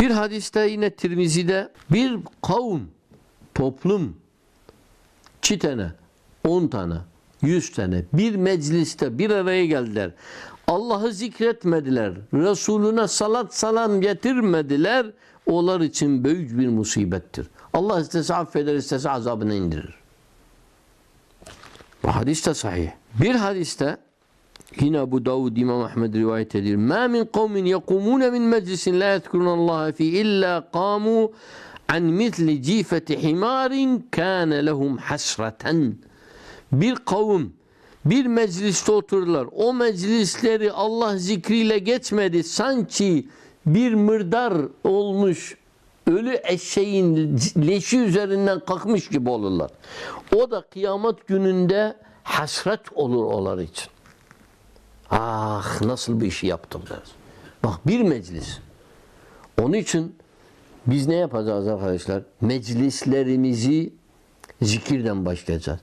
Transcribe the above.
Bir hadiste yine Tirmizi'de bir kavm, toplum, iki tane, on tane, yüz tane bir mecliste bir araya geldiler. Allah'ı zikretmediler. Resulüne salat salam getirmediler. Onlar için büyük bir musibettir. Allah istese affeder, istese azabını indirir. Bu hadis de sahih. Bir hadiste yine Ebu Davud İmam Ahmed rivayet edilir. Ma min kavmin yekumune min meclisin la yezkurunallaha fi illa qamu an misli cifeti himarin kâne lehum hasreten. Bir kavim bir mecliste otururlar. O meclisleri Allah zikriyle geçmedi. Sanki bir mırdar olmuş ölü eşeğin leşi üzerinden kalkmış gibi olurlar. O da kıyamet gününde hasret olur onlar için. Ah nasıl bir işi yaptım deriz. Bak bir meclis. Onun için biz ne yapacağız arkadaşlar? Meclislerimizi zikirden başlayacağız.